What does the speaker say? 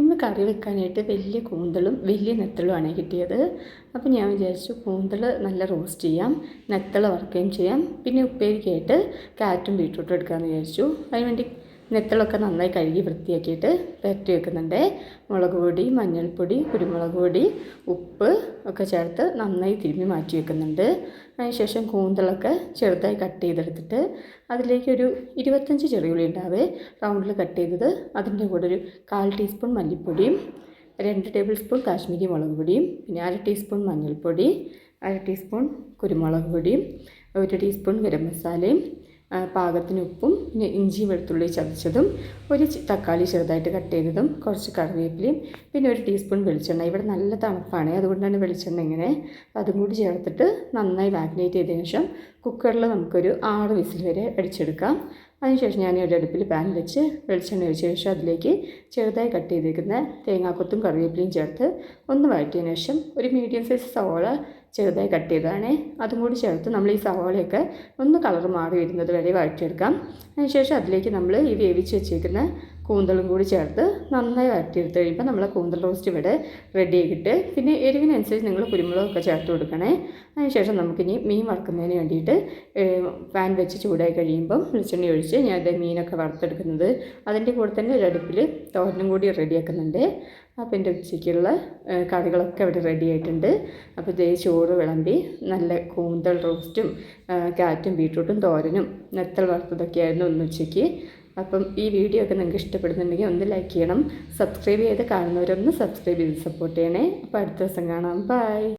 ഇന്ന് കറി വെക്കാനായിട്ട് വലിയ കൂന്തളും വലിയ നെത്തളുമാണ് കിട്ടിയത്. അപ്പോൾ ഞാൻ വിചാരിച്ചു കൂന്തൾ നല്ല റോസ്റ്റ് ചെയ്യാം നെത്തള വറുക്കുകയും ചെയ്യാം. പിന്നെ ഉപ്പേരിക്കായിട്ട് കാറ്റും ബീട്രൂട്ടും എടുക്കാമെന്ന് വിചാരിച്ചു. അതിനുവേണ്ടി നെത്തളൊക്കെ നന്നായി കഴുകി വൃത്തിയാക്കിയിട്ട് പുരട്ടി വെക്കുന്നുണ്ട്. മുളക് പൊടി മഞ്ഞൾപ്പൊടി കുരുമുളക് പൊടി ഉപ്പ് ഒക്കെ ചേർത്ത് നന്നായി തിരുമ്മി മാറ്റി വെക്കുന്നുണ്ട്. അതിനുശേഷം കൂന്തളൊക്കെ ചെറുതായി കട്ട് ചെയ്തെടുത്തിട്ട് അതിലേക്ക് അതിലേക്കൊരു ഇരുപത്തഞ്ച് ചെറിയുള്ളി ഉണ്ടാവേ റൗണ്ടിൽ കട്ട് ചെയ്തത് അതിന്റെ കൂടെ ഒരു കാൽ ടീസ്പൂൺ മല്ലിപ്പൊടിയും രണ്ട് ടേബിൾ സ്പൂൺ കാശ്മീരി മുളക് പൊടിയും പിന്നെ അര ടീസ്പൂൺ മഞ്ഞൾപ്പൊടി അര ടീസ്പൂൺ കുരുമുളക് പൊടിയും ഒരു ടീസ്പൂൺ ഗരം മസാലയും പാകത്തിന് ഉപ്പും പിന്നെ ഇഞ്ചി വെളുത്തുള്ളി ചതച്ചതും ഒരു തക്കാളി ചെറുതായിട്ട് കട്ട് ചെയ്തതും കുറച്ച് കറിവേപ്പിലയും പിന്നെ ഒരു ടീസ്പൂൺ വെളിച്ചെണ്ണ. ഇവിടെ നല്ല തണുപ്പാണ് അതുകൊണ്ടാണ് വെളിച്ചെണ്ണ ഇങ്ങനെ അതും കൂടി ചേർത്തിട്ട് നന്നായി മാഗ്നേറ്റ് ചെയ്തതിന് ശേഷം കുക്കറിൽ നമുക്കൊരു ആറ് വിസിൽ വരെ അടിച്ചെടുക്കാം. അതിനുശേഷം ഞാൻ ഒരു അടുപ്പിൽ പാൻ വെച്ച് വെളിച്ചെണ്ണ ഒഴിച്ച ശേഷം അതിലേക്ക് ചെറുതായി കട്ട് ചെയ്തിരിക്കുന്ന തേങ്ങാക്കൊത്തും കറിവേപ്പിലയും ചേർത്ത് ഒന്ന് വഴറ്റിയതിന് ശേഷം ഒരു മീഡിയം സൈസ് സവോള ചെറുതായി കട്ട് ചെയ്തതാണ്. അതും കൂടി ചേർത്ത് നമ്മൾ ഈ സവോളയൊക്കെ ഒന്ന് കളർ മാറി വരുന്നത് വരെ വഴറ്റിയെടുക്കാം. അതിനുശേഷം അതിലേക്ക് നമ്മൾ ഈ വേവിച്ച് വെച്ചിരിക്കുന്ന കൂന്തളും കൂടി ചേർത്ത് നന്നായി വരട്ടിയെടുത്ത് കഴിയുമ്പോൾ നമ്മളെ കൂന്തൽ റോസ്റ്റ് ഇവിടെ റെഡി ആക്കിയിട്ട് പിന്നെ എരിവിനനുസരിച്ച് നിങ്ങൾ കുരുമുളകൊക്കെ ചേർത്ത് കൊടുക്കണേ. അതിനുശേഷം നമുക്കിനി മീൻ വറുക്കുന്നതിന് വേണ്ടിയിട്ട് പാൻ വെച്ച് ചൂടായി കഴിയുമ്പം വെളിച്ചെണ്ണ ഒഴിച്ച് ഞാൻ അത് മീനൊക്കെ വറുത്തെടുക്കുന്നത്. അതിന്റെ കൂടെ തന്നെ ഒരു അടുപ്പിൽ തോരനും കൂടി റെഡിയാക്കുന്നുണ്ട് അപ്പോൾ എന്റെ ഉച്ചയ്ക്കുള്ള കറികളൊക്കെ ഇവിടെ റെഡി ആയിട്ടുണ്ട്. അപ്പോൾ ഇതേ ചോറ് വിളമ്പി നല്ല കൂന്തൽ റോസ്റ്റും കാറ്റും ബീട്രൂട്ടും തോരനും നെത്തൽ വറുത്തതൊക്കെ ആയിരുന്നു ഒന്ന് ഉച്ചയ്ക്ക്. അപ്പം ഈ വീഡിയോ ഒക്കെ നിങ്ങൾക്ക് ഇഷ്ടപ്പെടുന്നുണ്ടെങ്കിൽ ഒന്ന് ലൈക്ക് ചെയ്യണം. സബ്സ്ക്രൈബ് ചെയ്ത് കാണുന്നവരൊന്ന് സബ്സ്ക്രൈബ് ചെയ്ത് സപ്പോർട്ട് ചെയ്യണേ. അപ്പോൾ അടുത്ത ദിവസം കാണാം. ബൈ.